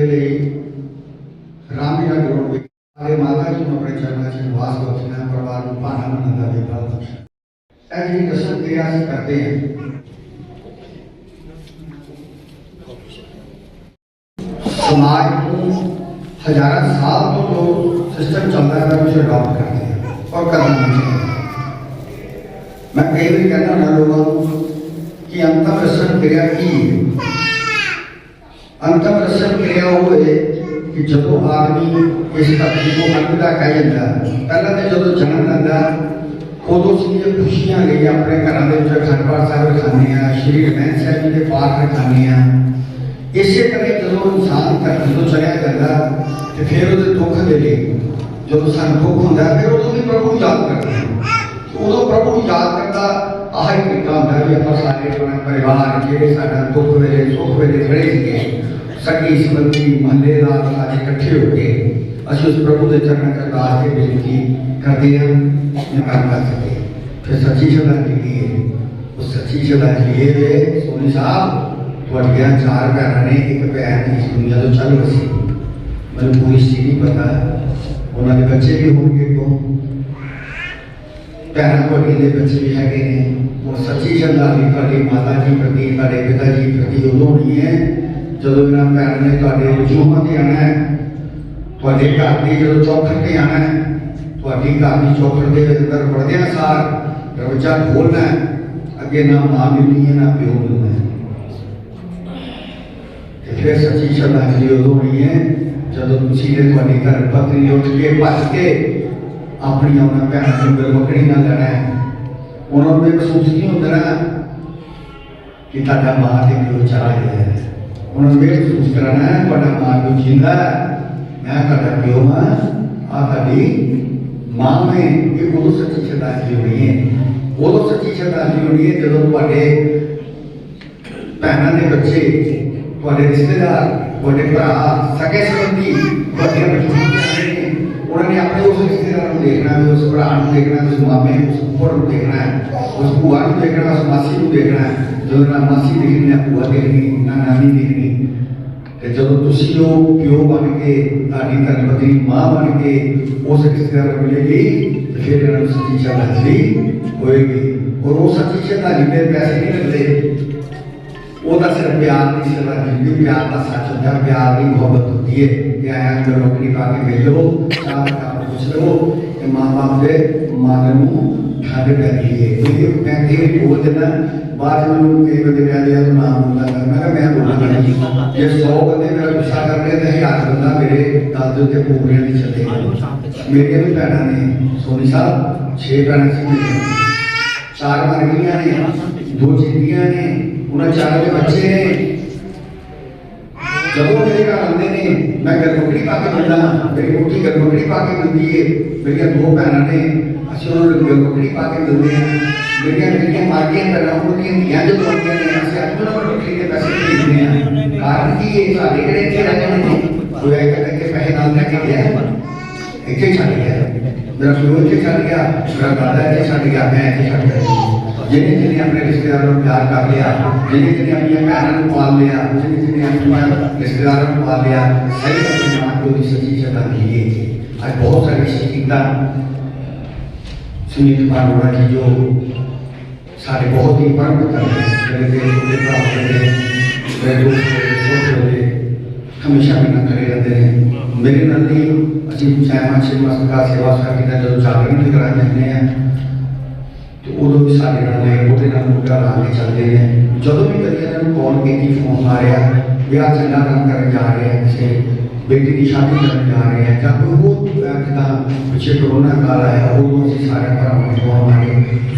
તે લઈ રામલીલા ગ્રાઉન્ડ આજે માતાજીનું આપણે ચરણા છે वास बख्शना परिवार को पाना मनाना देता बख्शना ऐसी कसम प्रयास करते हैं। समाज को हज़ारों साल तो जो सिस्टम चल रहा है, उसे अडॉप्ट करते हैं और करना चाहिए। मैं कई बार कहना लोगों को कि अंतम क्रिया की है। अंतर्दर्शन क्रिया हुए कि जो आदमी इस तकलीफों का विदा ಕಾಯ್ದ ತನ್ನದೇ ಜೊತೆ ಜನನದ कोदोसीय खुशियाँ गई, अपने घर के खरबार साहब खाने श्री ग्रंथ साहब जी के पाठ खाने इसे करके जो इंसान तक जो चलिया जाता तो फिर वो दुख वेले जो सन दुख होंगे फिर उदों भी प्रभु याद करते हैं। उदों प्रभु याद करता ਉਦੋਂ ਵੀ ਪ੍ਰਭੂ ਨੂੰ ਯਾਦ ਕਰਦੇ ਹਾਂ ਉਦੋਂ ਪ੍ਰਭੂ ਨੂੰ ਯਾਦ ਕਰਨ ਦਾ ਆਹ ਹੀ ਤਰੀਕਾ ਹੁੰਦਾ ਵੀ ਆਪਾਂ ਸਾਰੇ ਆਪਣਾ ਪਰਿਵਾਰ ਜਿਹੜੇ ਸਾਡਾ ਦੁੱਖ ਵੇਲੇ ਸੁੱਖ ਵੇਲੇ ਖੜੇ ਸੀਗੇ ਸਗੀ ਸੰਬੰਧੀ ਮਹੱਲੇਦਾਰ ਸਾਰੇ ਇਕੱਠੇ ਹੋ ਕੇ ਅਸੀਂ ਉਸ ਪ੍ਰਭੂ ਦੇ ਚਰਨਾਂ 'ਚ ਅਰਦਾਸ ਤੇ ਬੇਨਤੀ ਕਰਦੇ ਹਾਂ ਜਾਂ ਕੰਮ ਕਰ ਸਕਦੇ ਹਾਂ। ਫਿਰ ਸੱਚੀ ਸ਼ਰਧਾਂਜਲੀ ਹੈ ਉਸ ਸੱਚੀ ਸ਼ਰਧਾਂਜਲੀ ਇਹ ਹੈ ਸੋਨੀ ਸਾਹਿਬ ਤੁਹਾਡੀਆਂ ਚਾਰ ਭੈਣਾਂ ਨੇ ਇੱਕ ਭੈਣ ਦੀ ਇਸ ਦੁਨੀਆ ਤੋਂ ਚੱਲ ਵਸੀ ਮੈਨੂੰ ਪੂਰੀ ਸਥਿਤੀ ਨਹੀਂ ਪਤਾ ਉਹਨਾਂ ਦੇ ਬੱਚੇ ਵੀ ਹੋਣਗੇ ਕੋ ਭੈਣਾਂ ਤੁਹਾਡੀ ਦੇ ਬੱਚੇ ਵੀ ਹੈਗੇ ਨੇ ਉਹ ਸੱਚੀ ਸ਼ਰਧਾਂਜਲੀ ਤੁਹਾਡੀ ਮਾਤਾ ਜੀ ਪ੍ਰਤੀ ਤੁਹਾਡੇ ਪਿਤਾ ਜੀ ਪ੍ਰਤੀ ਉਦੋਂ ਹੋਣੀ ਹੈ ਜਦੋਂ ਇਹਨਾਂ ਭੈਣ ਨੇ ਤੁਹਾਡੇ ਵਜੂਹਾਂ ਤੇ ਆਣਾ ਹੈ ਤੁਹਾਡੇ ਘਰ ਦੀ ਜਦੋਂ ਚੌਖਟ ਤੇ ਆਣਾ ਹੈ ਤੁਹਾਡੀ ਘਰ ਦੀ ਚੌਖਟ ਦੇ ਅੰਦਰ ਵੜਦਿਆਂ ਸਾਰ ਦਰਵਾਜ਼ਾ ਖੋਲਣਾ ਹੈ ਅੱਗੇ ਨਾ ਮਾਂ ਮਿਲਣੀ ਹੈ ਨਾ ਪਿਓ ਮਿਲਣਾ ਹੈ ਤੇ ਫਿਰ ਸੱਚੀ ਸ਼ਰਧਾਂਜਲੀ ਉਦੋਂ ਹੋਣੀ ਹੈ ਜਦੋਂ ਤੁਸੀਂ ਨੇ ਤੁਹਾਡੀ ਘਰ ਪਤਨੀ ਨੇ ਉੱਠ ਕੇ ਭੱਜ ਕੇ ਆਪਣੀਆਂ ਉਹਨਾਂ ਭੈਣਾਂ ਨੂੰ ਗਲਵਕੜੀ ਨਾਲ ਲੈਣਾ ਹੈ ਉਹਨਾਂ ਨੂੰ ਇਹ ਮਹਿਸੂਸ ਨਹੀਂ ਹੁੰਦਾ ਨਾ ਕਿ ਤੁਹਾਡਾ ਮਾਂ ਤੇ ਪਿਓ ਚਲਾ ਗਿਆ ਹੈ ਉਹਨਾਂ ਨੂੰ ਇਹ ਮਹਿਸੂਸ ਕਰਾਉਣਾ ਹੈ ਤੁਹਾਡਾ ਮਾਂ ਪਿਓ ਜਿੰਦਾ ਹੈ ਮੈਂ ਤੁਹਾਡਾ ਪਿਓ ਹਾਂ ਆ ਤੁਹਾਡੀ ਮਾਂ ਮੈਂ ਇਹ ਉਦੋਂ ਸੱਚੀ ਸ਼ਰਧਾਂਜਲੀ ਹੋਣੀ ਹੈ ਉਦੋਂ ਸੱਚੀ ਸ਼ਰਧਾਂਜਲੀ ਹੋਣੀ ਹੈ ਜਦੋਂ ਤੁਹਾਡੇ ਭੈਣਾਂ ਦੇ ਬੱਚੇ ਤੁਹਾਡੇ ਰਿਸ਼ਤੇਦਾਰ ਤੁਹਾਡੇ ਭਰਾ ਸਕੇ ਸੰਬੰਧੀ ਤੁਹਾਡੇ ਬਜ਼ੁਰਗ ਨੇ ਉਹਨਾਂ ਨੇ ਆਪਣੇ ਉਸ ਰਿਸ਼ਤੇਦਾਰ ਨੂੰ ਦੇਖਣਾ ਵੀ ਉਸ ਭਰਾ ਨੂੰ ਦੇਖਣਾ ਉਸ ਮਾਮੇ ਨੂੰ ਉਸ ਫੁੱਫੜ ਨੂੰ ਦੇਖਣਾ ਹੈ, ਉਸ ਭੂਆ ਨੂੰ ਦੇਖਣਾ ਉਸ ਮਾਸੀ ਨੂੰ ਦੇਖਣਾ ਹੈ। ਜਦੋਂ ਨਾ ਮਾਸੀ ਦੇਖਣੀ ਨਾ ਭੂਆ ਦੇਖਣੀ ਨਾ ਨਾਨੀ ਦੇਖਣੀ ਤੇ ਜਦੋਂ ਤੁਸੀਂ ਉਹ ਪਿਓ ਬਣ ਕੇ ਤੁਹਾਡੀ ਧਰਮਪਤਨੀ ਮਾਂ ਬਣ ਕੇ ਉਸ ਰਿਸ਼ਤੇਦਾਰ ਨੂੰ ਮਿਲੇਗੀ ਤੇ ਫਿਰ ਇਹਨਾਂ ਨੂੰ ਸੱਚੀ ਸ਼ਰਧਾਂਜਲੀ ਹੋਏਗੀ ਔਰ ਉਹ ਸੱਚੀ ਸ਼ਰਧਾਂਜਲੀ ਦੇ ਪੈਸੇ ਨਹੀਂ ਲੱਗਦੇ ओदस्य व्याधि सर्वजीव व्याता साचता व्याधि भवतु दिए न्याय करोगी पाके मिलो का दूसरो माँ बाप के मानमु ठाडे कर दिए मैं ये बोल देना बाद में लोग कई बजे कह दिया तो नाम बोला कर मैं मैं बोला कर ये सौ बंदे मेरा गुस्सा कर रहे थे अठ बंदा मेरे दादू के पूरे नहीं चले मेरे भी पैना नहीं। सोनी साहब, छह पैना से चार मरगियाँ ने, दो चिट्टियाँ ने, उन्हें चार बच्चे ने जब मेरे घर आते ने मैं पा के मिलता मेरी मुट्ठी पा के मिलती है। मेरिया दो भैन ने असं उन्होंने गरमुकड़ी मिलते हैं। मेरिया मेरिया मारियाँ भैन धियाँ जो के पैसे भेजते हैं। कारण की है साढ़े इतने पैसे ਇੱਥੇ ਰਹਿੰਦੇ ਨੇ ਕੋਈ ਐ ਕਹਿੰਦਾ ਕਿ ਪੈਸੇ ਨਾਲ ਲੈ ਕੇ ਗਿਆ ਇੱਥੇ ਛੱਡ ਗਿਆ ਮੇਰਾ ਪਿਓ ਇੱਥੇ ਛੱਡ ਗਿਆ ਮੇਰਾ ਦਾਦਾ ਇੱਥੇ ਛੱਡ ਗਿਆ ਮੈਂ ਇੱਥੇ ਛੱਡ ਗਿਆ ਜਿਹਨੇ ਜਿਹਨੇ ਆਪਣੇ ਰਿਸ਼ਤੇਦਾਰਾਂ ਨੂੰ ਪਿਆਰ ਕਰ ਲਿਆ ਜਿਹਨੇ ਜਿਹਨੇ ਆਪਣੀਆਂ ਭੈਣਾਂ ਨੂੰ ਪਾਲ ਲਿਆ ਜਿਹਨੇ ਜਿਹਨੇ ਆਪਣੀਆਂ ਰਿਸ਼ਤੇਦਾਰਾਂ ਨੂੰ ਪਾਲ ਲਿਆ ਸਹੀ ਆਪਣੇ ਮਾਂ ਪਿਓ ਦੀ ਸੱਚੀ ਸ਼ਰਧਾਂਜਲੀ ਹੈ ਜੀ ਅੱਜ ਬਹੁਤ ਸਾਰੀ ਸ਼ਹੀਦਾਂ ਸੁਨੀਲ ਕੁਮਾਰ ਅਰੋੜਾ ਜੀ ਜੋ ਸਾਡੇ ਬਹੁਤ ਹੀ ਪਰਮ ਪਿਤਾ ਨੇ ਮੇਰੇ ਦੇ ਛੋਟੇ ਭਰਾ ਨੇ ਮੇਰੇ ਦੋਸਤ ਛੋਟੇ ਹੋਏ ਹਮੇਸ਼ਾ ਮਿਹਨਤ ਕਰੇ ਰਹਿੰਦੇ ਨੇ। ਮੇਰੇ ਨਾਲ ਹੀ ਅਸੀਂ ਸਹਿਮਤ ਸੇ ਮਸਕਾ ਸੇਵਾ ਸਾਡੀ ਦਾ ਜਦੋਂ ਜਾਗਰਣ ਵੀ ਕਰਾ ਜਾਂਦੇ ਆ ਤੇ ਉਦੋਂ ਵੀ ਸਾਡੇ ਨਾਲ ਨੇ ਉਹਦੇ ਨਾਲ ਮੁੱਦਾ ਲਾ ਕੇ ਚੱਲਦੇ ਨੇ ਜਦੋਂ ਵੀ ਕਦੀ ਇਹਨਾਂ ਨੂੰ ਕੌਣ ਕੀਤੀ ਫੋਨ ਆ ਰਿਹਾ ਵਿਆਹ ਚੰਗਾ ਕੰਮ ਕਰਨ ਜਾ ਰਹੇ ਆ ਕਿਸੇ बेटी की शादी करने जा रहे हैं। जब वो जिदा पीछे कोरोना काल आया, वो तो सारे भरावान को हमारे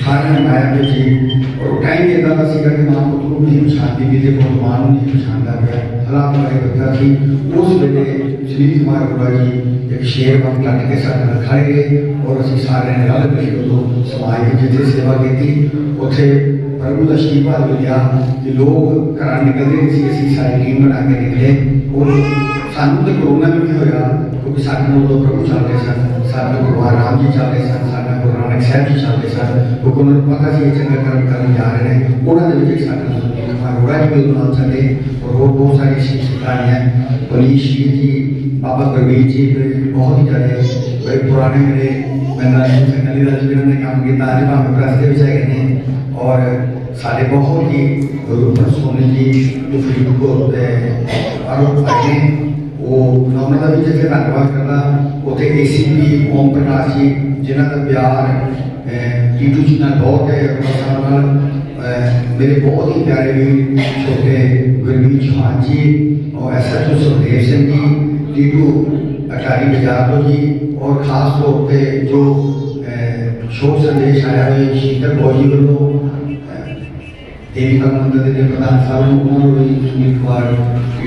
सारे माया पे जी और टाइम के दादा सी करके माँ को तो तुम नहीं पछाती थी, देखो माँ नहीं पछाता गया हालात हमारे बच्चा थी। उस बेटे श्री कुमार गुड़ा जी एक शेर वन कट के साथ रखा गए और असं सारे ने रल मिल उदो समाज की जिथे सेवा की थी, उसे प्रभु का आशीर्वाद मिला कि लोग घर निकलते अभी सारी टीम बना के निकले और ਘਰਾਂ ਨਿਕਲਦੇ ਨਹੀਂ ਸੀ ਅਸੀਂ ਸਾਰੀ ਟੀਮ ਬਣਾ ਕੇ ਨਿਕਲੇ ਔਰ ਸਾਨੂੰ ਤੇ ਕਰੋਨਾ ਵੀ ਨਹੀਂ ਹੋਇਆ ਕਿਉਂਕਿ ਸਾਡੇ ਨਾਲ ਉਦੋਂ ਪ੍ਰਭੂ ਚੱਲਦੇ ਸਨ ਸਾਡੇ ਨਾਲ ਭਗਵਾਨ ਰਾਮ ਜੀ ਚੱਲਦੇ ਸਨ ਸਾਡੇ ਨਾਲ ਗੁਰੂ ਨਾਨਕ ਸਾਹਿਬ ਜੀ ਚੱਲਦੇ ਸਨ ਕਿਉਂਕਿ ਉਹਨਾਂ ਨੂੰ ਪਤਾ ਸੀ ਇਹ ਚੰਗਾ ਕਰਮ ਕਰਨ ਜਾ ਰਹੇ ਨੇ ਉਹਨਾਂ ਦੇ ਵਿੱਚ ਇੱਕ ਸਾਡੇ ਨਾਲ ਸੁਨੀਲ ਕੁਮਾਰ ਅਰੋੜਾ ਜੀ ਵੀ ਉਦੋਂ ਨਾਲ ਚੱਲੇ ਔਰ ਹੋਰ ਬਹੁਤ ਸਾਰੀ ਸ਼ਖਸੀਅਤਾਂ हैं पुनीश जी जी बाबा गुरमीत जी ते बहुत ही ज़्यादा बड़े पुराने मेरे मैंने संगली राज जी ने काम किया आज भावे प्रेस के विच हैगे ने और सारे बहुत ही रूपन सोनी जी जो फरीदकोट ते और आए ने ਉਹ ਮੈਂ ਉਹਨਾਂ ਦਾ ਵੀ ਜਿੱਥੇ ਧੰਨਵਾਦ ਕਰਦਾ ਉੱਥੇ ਏਸੀਪੀ ਓਮ ਪ੍ਰਕਾਸ਼ ਜੀ ਜਿਨ੍ਹਾਂ ਦਾ ਪਿਆਰ ਅਹ, ਟੀਟੂ ਜੀ ਨਾਲ ਬਹੁਤ ਹੈ ਉਹਨਾਂ ਸਾਹਿਬ ਨਾਲ ਅਹ, ਮੇਰੇ ਬਹੁਤ ਹੀ ਪਿਆਰੇ ਵੀ ਛੋਟੇ ਗੁਰਮੀਤ ਚੌਹਾਨ ਜੀ और एसएचओ सुखदेव सिंह जी टीटू अटारी बजारो जी और खास तौर पे जो अह, शोक संदेश आया है शीतल फौजी वालों अह, দেবিকা মন্দিরের প্রধান শ্রাবণ কুমার ওই সুনীল কুমার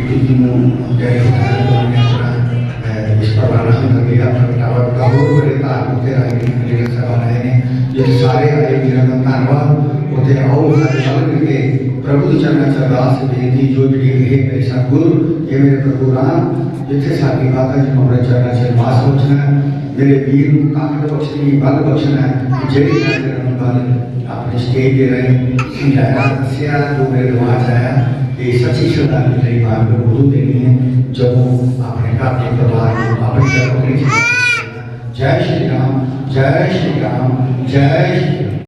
বিভিন্ন और गौरव करे तार होते आए ये सारे आए मुझे आओ करके प्रभु चरणा सरदार से बेनती जो भी है, मेरे गुरु ये मेरे प्रभु राम जिथे साकी माता जी हमारे चरणा से वास है, मेरे वीर को कांड बख्शनी बल बख्शना जय जगन बल आपने स्टेज दे रहे समझाया सिया जो मेरे दुआ आया, ये सच्ची श्रद्धा की गुरु देनी है, जब परिवार अपने जय श्री राम, जय श्री राम, जय श्री